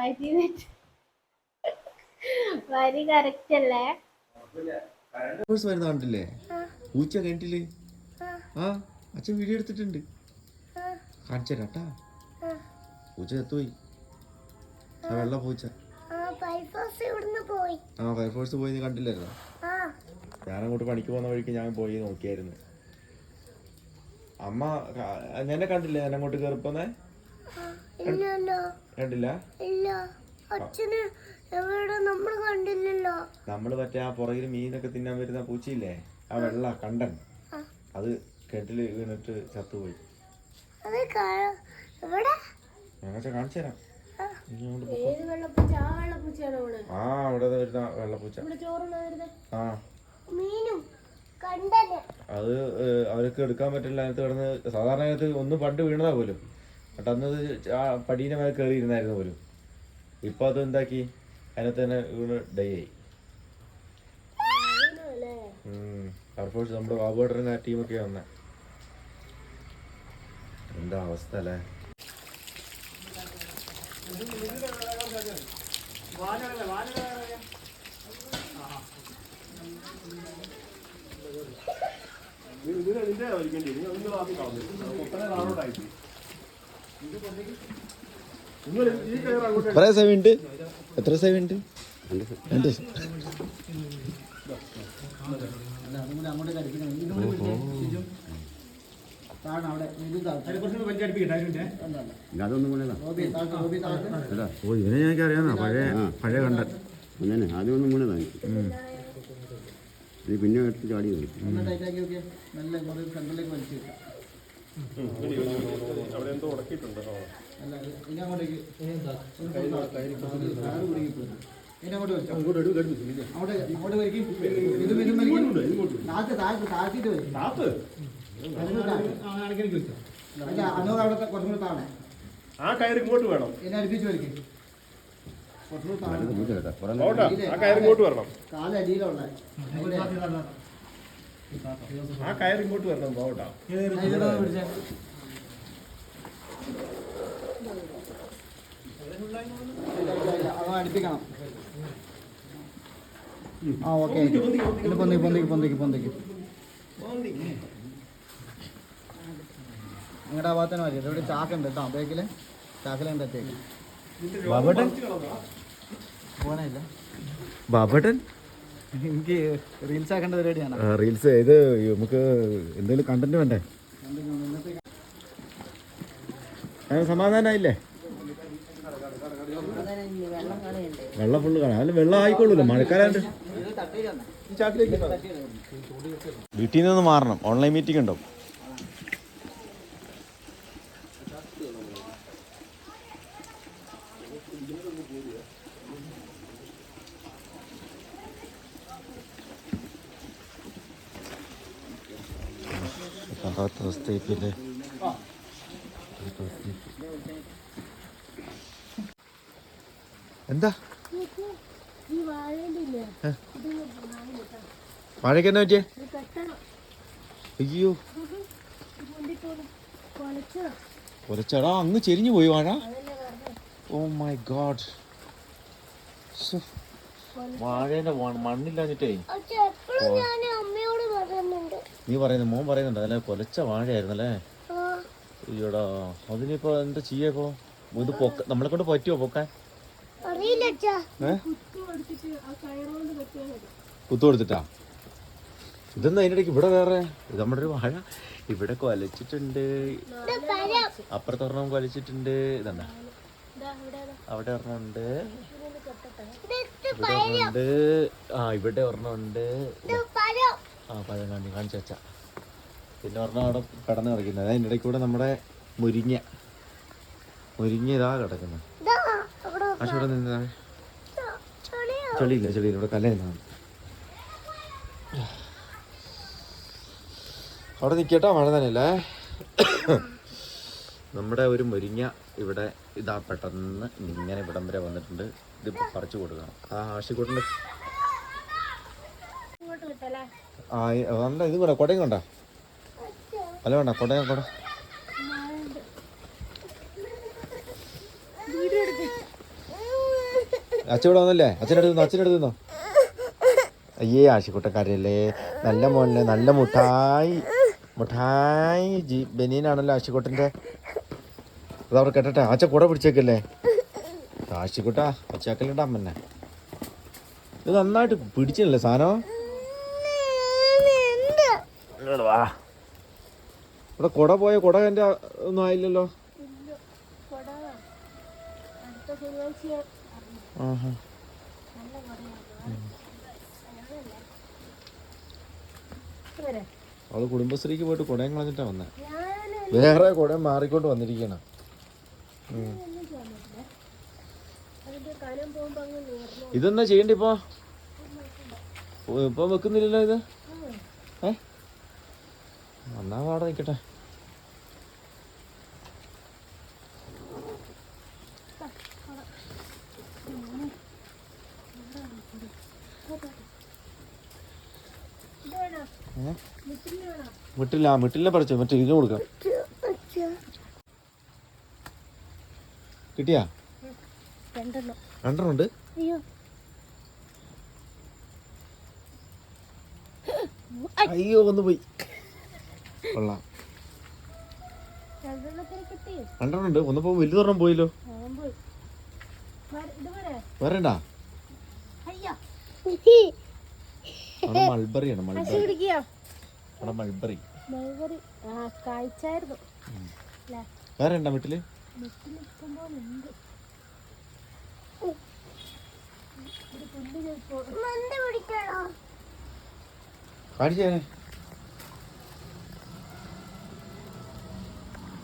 വരി വരി കറക്റ്റ് അല്ലേ? കോഴ്സ് വരുന്ന കണ്ടില്ലേ? പൂച്ച കണ്ടില്ലേ ആ. അച്ഛൻ വീഡിയോ എടുത്തിട്ടുണ്ട്. കാണിച്ചു തരാം ട്ടാ. പൂച്ച ചത്തുപോയി. ആ വെള്ള പൂച്ച. ആ ഫയർഫോഴ്സ് പോയി. നീ കണ്ടില്ലായിരുന്നോ ഞാൻ അങ്ങോട്ട് പണിക്ക് പോകുന്ന വഴിക്ക് ഞാൻ പോയി നോക്കിയായിരുന്നു. അമ്മ എന്നെ കണ്ടില്ലേ? ഞാൻ അങ്ങോട്ട് കയറിപ്പോന്നേ കണ്ടില്ല? അച്ഛന് എവിടെ നമ്മൾ കണ്ടില്ലല്ലോ. നമ്മൾ മറ്റേ ആ പുറകിൽ മീനൊക്കെ തിന്നാൻ വരുന്ന പൂച്ചയില്ലേ? ആ വെള്ള കണ്ടൻ. അത് കെട്ടിൽ വീണിട്ട് ചത്തുപോയി. അത് കാ- എവിടെ? ഞങ്ങൾ കാണിച്ചു തരാം. ആ. അവിടെ വരുന്ന വെള്ളപ്പൂച്ച. ആ. അത് അവർക്ക് എടുക്കാൻ പറ്റില്ല. അതിനകത്ത് കിടന്ന് സാധാരണ അതിനകത്ത് ഒന്ന് പണ്ട് വീണതാ പോലും. ഇത് ആ പടീനെ മേലെ കയറി ഇരുന്നായിരുന്നു പോലും. ഇപ്പൊ അത് എന്താക്കി? അതിനകത്ത് തന്നെ വീണ് ഡൈ ആയി. ഫയർഫോഴ്സ് നമ്മുടെ ബാബുവേട്ടനും ആ ടീമൊക്കെ വന്നെ. എന്താ അവസ്ഥ അല്ലേ? എത്ര സേവ് ഉണ്ട് എത്ര സേവ് ഉണ്ട് രണ്ട് അതൊന്നും കൂടെ ഓ ഇവനെ ഞങ്ങൾക്ക് അറിയാവുന്ന പഴയ പഴയ കണ്ടൻ. അങ്ങനെ ആദ്യം ഒന്നും കൂടെ താങ്ങി ഇത് പിന്നെ എടുത്ത് ചാടി ആ കയറി ഇങ്ങോട്ട് വേണം ആ കയറി ഇങ്ങോട്ട് വരണം കാലടിയിലുള്ള ആ കയർ ഇങ്ങോട്ട് വരണം പോകട്ടോ അടുപ്പിക്കണം. ആ ഓക്കെ. പൊന്തിക്ക് പൊന്തിക്ക് പൊന്തിക്ക്. പൊന്തിക്ക് നിങ്ങളുടെ ആ ഭാഗത്തന്നെ മതി. ഇവിടെ ചാക്കുണ്ട് കേട്ടോ. ബേക്കിൽ ചാക്കിലുണ്ട് എത്തേക്ക് ബാബേട്ടൻ? പോകാനില്ല ബാബേട്ടൻ? എനിക്ക് റീൽസ് ആക്കേണ്ട പരിപാടിയാണ്. റീൽസ് ഇത് നമുക്ക് എന്തെങ്കിലും കണ്ടന്റ് വേണ്ടേ? സമാധാനായില്ലേ? വെള്ളം ഫുള്ള് കാണാം. അല്ല വെള്ളം ആയിക്കോളൂല്ലോ മഴക്കാലാണ്ട് വീട്ടിൽ നിന്ന് മാറണം. ഓൺലൈൻ മീറ്റിംഗ് ഉണ്ടോ വല്ലാത്ത അവസ്ഥയൊക്കെയല്ലേ എന്താ ഈ വാഴയില്ലേ മഴയ്ക്ക് എന്നാ പറ്റിയേ അയ്യോ. കുറച്ചടാ അങ്ങ് ചെരിഞ്ഞു പോയി വാഴ. Oh my God. വാഴേന്റെ മണ്ണില്ലാഞ്ഞിട്ടേ. പക്ഷെ എപ്പോഴും ഞാൻ അമ്മയോട് പറയുന്നുണ്ട് നീ പറയുന്നത് മോൻ പറയുന്നുണ്ട് അതല്ലേ കൊലച്ച വാഴയായിരുന്നല്ലേ? അയ്യോടാ അതിനിപ്പോ എന്താ ചെയ്യപ്പോ ഇത് പൊക്ക നമ്മളെ കൊണ്ട് പറ്റുമോ പൊക്കാൻ? കുത്തു കൊടുത്തിട്ടാ? ഇതെന്താ അതിന്റെ ഇടയ്ക്ക് ഇവിടെ വേറെ? ഇത് നമ്മുടെ ഒരു വാഴ. ഇവിടെ കൊലച്ചിട്ടുണ്ട്. അപ്പുറത്തൊരെണ്ണം പഴം അപ്പുറത്ത് ഒരെണ്ണം കൊലച്ചിട്ടുണ്ട്. ഇതണ്ട? അവിടെ ഒരെണ്ണമുണ്ട് ഇവിടെ ഒരെണ്ണമുണ്ട് ആ ഇവിടെ ഒരെണ്ണമുണ്ട് ആ പഴം കാണിച്ചു കാണിച്ചു വെച്ച. പിന്നെ ഒരെണ്ണം അവിടെ കടന്ന് കിടക്കുന്നത് അതിന്റെ ഇടയ്ക്ക് കൂടെ നമ്മുടെ മുരിങ്ങ. മുരിങ്ങ ഇതാ കിടക്കുന്നത്. പക്ഷെ ഇവിടെ നിന്നാ. ചെളിയില്ല ചെളിയില്ല. ഇവിടെ കല്ലാണ് അവിടെ നിൽക്കട്ടോ മഴ തന്നെയല്ലേ നമ്മുടെ ഒരു മുരിങ്ങ ഇവിടെ ഇതാ പെട്ടെന്ന് ഇങ്ങനെ ഇവിടം വരെ വന്നിട്ടുണ്ട്. ഇതിപ്പോൾ പറിച്ചു കൊടുക്കണം. ആ കിട്ടല്ലേ ആ വേണ്ട ഇത് കൂടെ കൊടയും കൊണ്ടാ? അല്ല വേണ്ട കൊടയും കൊട. അച്ഛൻ ഇവിടെ വന്നല്ലേ? അച്ഛന്റെ അടുത്ത് നിന്നോ? അച്ഛന്റെ അടുത്ത് നിന്നോ? അയ്യേ ആശിക്കുട്ടക്കാരല്ലേ നല്ല മോനല്ലേ നല്ല മുട്ടായി. മുട്ടായി ജി ബനീനാണല്ലോ ആശിക്കോട്ടന്റെ. അത് അവിടെ കെട്ടട്ടെ. ആച്ച കൂടെ പിടിച്ചേക്കല്ലേ? ആശിക്കോട്ടാ അച്ചാക്കലുണ്ട് അമ്മന്നെ. ഇത് നന്നായിട്ട് പിടിച്ചില്ലേ സാധനം? വാ. ഇവിടെ കുട പോയ കുട എന്റെ ഒന്നും ആയില്ലല്ലോ. കൊട അടുത്ത ശനിയാഴ്ച ആഹാ. വരെ അവൾ കുടുംബശ്രീക്ക് പോയിട്ട് കുടയും കളഞ്ഞിട്ടാ വന്നേ. വേറെ കുട മാറിക്കൊണ്ട് വന്നിരിക്കണം ഇതെന്നാ ചെയ്യണ്ട ഇപ്പൊ? ഇപ്പൊ വെക്കുന്നില്ലല്ലോ ഇത്? ഏ? വന്നാ പാടെ നിക്കട്ടെ ഇത് വേണോ ഏ? മുട്ടിന് വേണോ വിട്ടില്ല വിട്ടില്ല പഠിച്ചോ മറ്റേ ഇതിന് കൊടുക്കാം. കിട്ടിയാ? രണ്ടെണ്ണം ഉണ്ട്? അയ്യോ ഒന്ന് പോയി കൊള്ളാം. രണ്ടെണ്ണം ഉണ്ട് ഒന്നിപ്പോ വലുതൊരെണ്ണം പോയല്ലോ. അവൻ പോയി വര- ഇത് വരെ വേറെണ്ടാ അയ്യോ അവിടെ മൾബറിയാണ് മൾബറി. അവിടെ മൾബറി. വേറെ ഉണ്ടാ വീട്ടിൽ?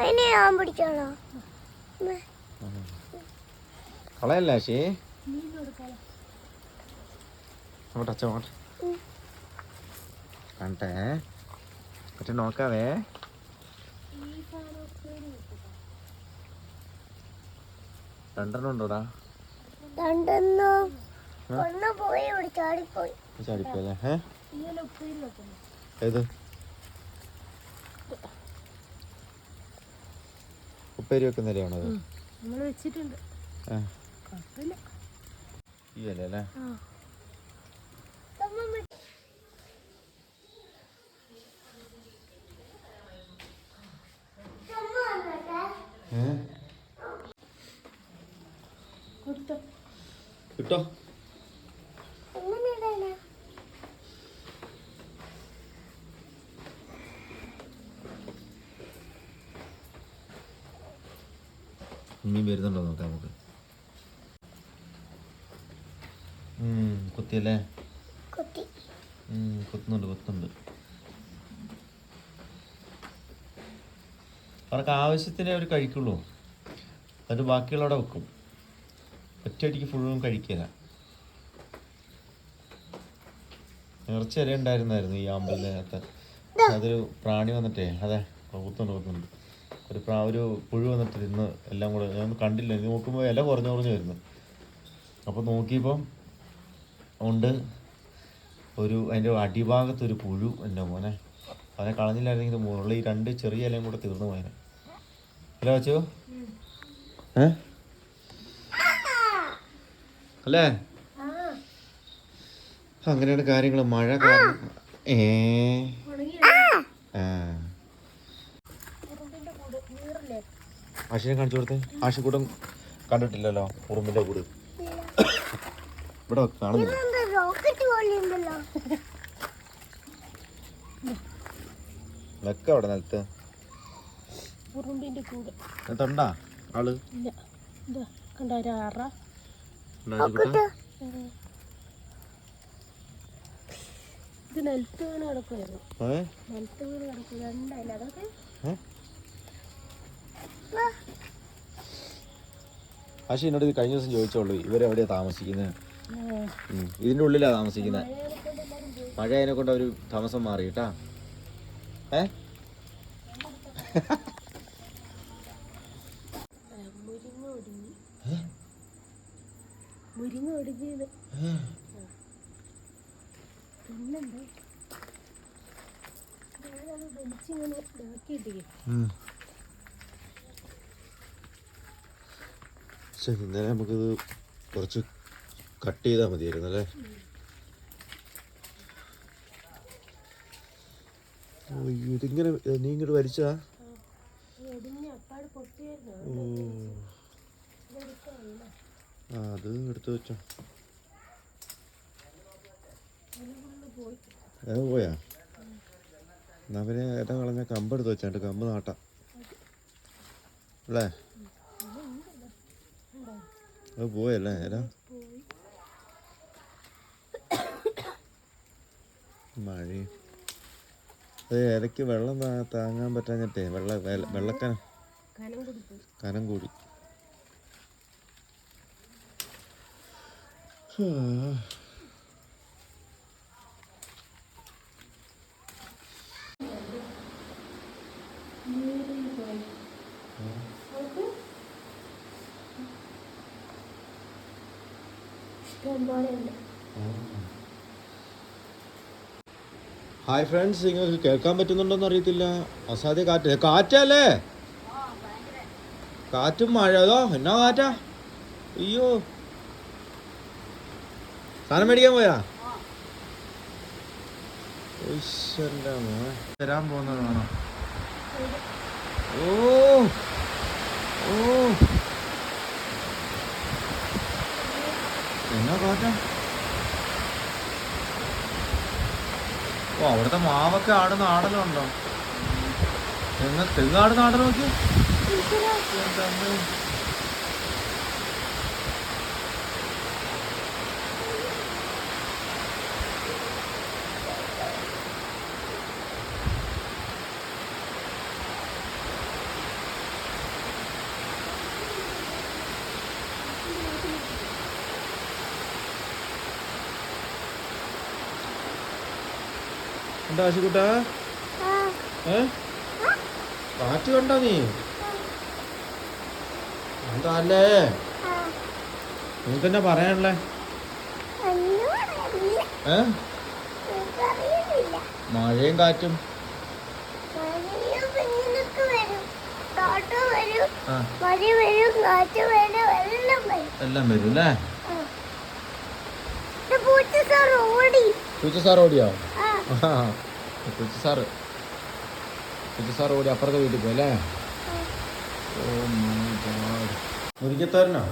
അതിനെ ഞാൻ പിടിക്കണോ? കളയല്ലേ ശേ അച്ഛൻ അങ്ങോട്ട്. കണ്ടേ? മറ്റേ നോക്കാവേ. രണ്ടെണ്ണം ഉണ്ടോടാ? രണ്ടെണ്ണോ. ചാടിപ്പോയല്ലേ? ഏ? ഉപ്പേരി വെക്കുന്നു അത്? വെച്ചിട്ടുണ്ട്. ഈ അല്ലേ ഏ കൊടുത്തോ കിട്ടോ ഇനിയും വരുന്നുണ്ടോ നോക്കാം നമുക്ക്. കുത്തിയല്ലേ? കുത്തുന്നുണ്ട് കുത്തുന്നുണ്ട്. അവർക്ക് ആവശ്യത്തിന് അവർ കഴിക്കുള്ളൂ. എന്നിട്ട് ബാക്കിയുള്ളവിടെ വെക്കും. ഒറ്റയടിക്ക് ഫുള്ളും കഴിക്കില്ല. നിറച്ച് ഇല ഉണ്ടായിരുന്നായിരുന്നു ഈ ആമ്പലിനകത്ത്. അതൊരു പ്രാണി വന്നിട്ടേ അതെ. കുത്തുന്നുണ്ട് കുത്തുന്നുണ്ട്. ഒരു പ്രാ ഒരു പുഴു വന്നിട്ട് തിന്ന് എല്ലാം കൂടെ ഞാൻ കണ്ടില്ല. ഇത് നോക്കുമ്പോൾ ഇല കുറഞ്ഞു കുറഞ്ഞു വരുന്നു. അപ്പോൾ നോക്കിയപ്പം ഉണ്ട് ഒരു അതിന്റെ അടിഭാഗത്ത് ഒരു പുഴു എന്റെ മോനെ. അവനെ കളഞ്ഞില്ലായിരുന്നെങ്കിൽ ഇത് മുകളിൽ ഈ രണ്ട് ചെറിയ ഇലയും കൂടെ തീർന്നു പോയനെ. അല്ലേ വച്ചു? ഏ? അല്ലേ? അങ്ങനെയാണ് കാര്യങ്ങൾ മഴ കാരണം ഏ. ആ. ആഷിനെ കാണിച്ചു കൊടുത്തേ. ആഷിക്കൂട്ടം കണ്ടിട്ടില്ലല്ലോ ഉറുമ്പിന്റെ കൂട്. ഇവിടെ കാണുന്നില്ല. നിൽക്ക ഉറുമ്പിന്റെ കൂട്. തൊണ്ടാ ആൾ? കണ്ട ഒരു അറ. ഇത് നിലത്ത് വീണ് കിടക്കുമായിരുന്നു ഏ? നിലത്ത് വീണ് കിടക്കും രണ്ടല്ല അതൊക്കെ ആശി എന്നോട് ഇത് കഴിഞ്ഞ ദിവസം ചോദിച്ചോളൂ ഇവരെവിടെയാ താമസിക്കുന്നത് ഇതിന്റെ ഉള്ളിലാണ് ഉള്ളിലാ താമസിക്കുന്നത് മഴ അതിനെ കൊണ്ട് അവർ താമസം മാറി കേട്ടാ. ഏ? മുരിങ്ങ ഒടിഞ്ഞത് പിന്നെന്താ? പക്ഷെ ഇന്നലെ നമുക്കിത് കുറച്ച് കട്ട് ചെയ്താൽ മതിയായിരുന്നു അല്ലേ? അയ്യോ ഇതിങ്ങനെ നീ ഇങ്ങോട്ട് വലിച്ചതാ ആ അത് എടുത്തു വെച്ചോ. അത് പോയാ? എന്നാ പിന്നെ ഏട്ടാ കളഞ്ഞ? കമ്പ് എടുത്ത് വെച്ചാണ്ട് കമ്പ് നാട്ടാം. അല്ലേ? അത് പോയല്ലേ ഏട്ടാ മഴയും അത് ഇടയ്ക്ക് വെള്ളം താങ്ങാൻ പറ്റാഞ്ഞിട്ടേ വെള്ള വെള്ള- വെള്ളക്കനം കനം കൂടി ഇഷ്ടം പോലെ ഉണ്ട് ഹായ് ഫ്രണ്ട്സ് നിങ്ങൾക്ക് കേൾക്കാൻ പറ്റുന്നുണ്ടോന്ന് അറിയത്തില്ല. അസാധ്യ കാറ്റ്. കാറ്റല്ലേ? കാറ്റും മഴ. അതോ എന്നാ കാറ്റാ? അയ്യോ. സാധനം മേടിക്കാൻ പോയാ? തരാൻ പോകുന്നതാണോ. ഓ ഓ. എന്നാ കാറ്റാ ഓ അവിടുത്തെ മാവൊക്കെ ആടുന്ന ആടലുണ്ടോ? തെങ്ങ് തെങ്ങ് ആടുന്ന ആടൽ നോക്കി ആശുക്കുട്ടാ ഏ? കാറ്റ് കണ്ടോ നീ? എന്താ അല്ലേ നിനക്ക് തന്നെ പറയാനുള്ളേ ഏ? മഴയും കാറ്റും. എല്ലാം വരും. അല്ലേ പൂച്ച സാർ ഓടിയോ? ആ പൂച്ച സാറ്. കൊച്ചു സാറ് ഓടി അപ്പുറത്തെ വീട്ടിൽ പോയി അല്ലേ? ഓ മൈ ഗോഡ് മുരിക്കത്തോരനോ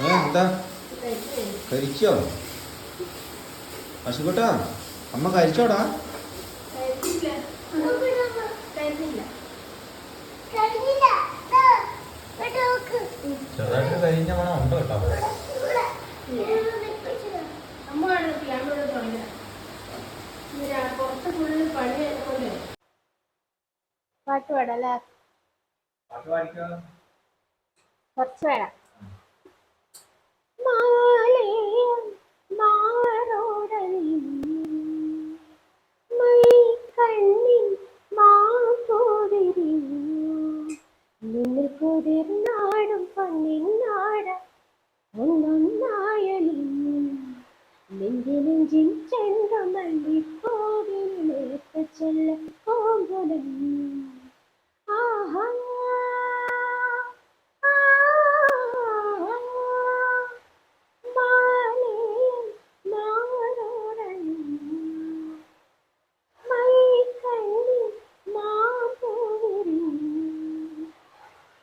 ഏ എന്താ? കരിച്ചോ അശുക്കുട്ടാ അമ്മ കരിച്ചോടാ ചെറുതായിട്ട് കരിഞ്ഞ മണം ഉണ്ടോ കേട്ടോ പുറത്ത് ഫുള്ള് പണി കൊണ്ട് പാട്ട് പാടല്ലേ? കുറച്ച് വേണം കുതിർന്നാടും പൊന്നിന്നാട ഒന്നൊന്നായലിയും നെഞ്ചി നെഞ്ചിൻ ചെല്ല കോമ്പലം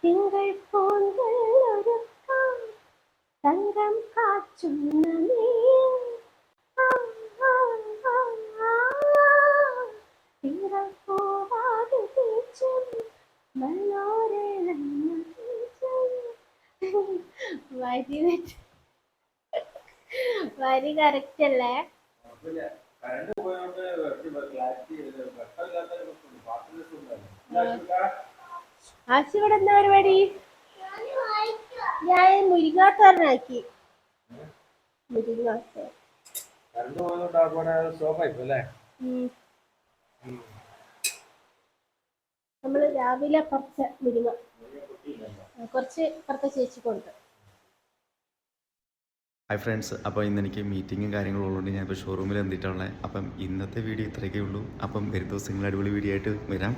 തിങ്കൾ പോന്തൽ ഒരുക്കാം തങ്കം കാച്ചുന്ന ആ, ആ, ആ, ആ. തിങ്കൾ പോവാതെ തീച്ചും നല്ലോരെണ്ണ തീച്ചും. വരി വെച്ച് വരി കറക്റ്റ് അല്ലേ? ആശി ഇവിടെ എന്താ പരിപാടി? ഞാൻ മുരിങ്ങാത്തോരനാക്കി. മുരിങ്ങാത്തോരൻ ഉം. നമ്മൾ രാവിലെ പറിച്ച മുരിങ്ങ കുറച്ച് ചേച്ചി കൊണ്ട് ഹായ് ഫ്രണ്ട്സ് അപ്പോൾ ഇന്ന് എനിക്ക് മീറ്റിങ്ങും കാര്യങ്ങളും ഉള്ളതുകൊണ്ട് ഞാനിപ്പോൾ ഷോറൂമിൽ എന്തിട്ടുള്ളത് അപ്പം ഇന്നത്തെ വീഡിയോ ഇത്രയൊക്കെ ഉള്ളൂ. അപ്പം വരും ദിവസങ്ങൾ അടിപൊളി വീഡിയോ ആയിട്ട് വരാം.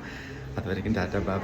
അതുവരെയും ടാറ്റ ബൈ.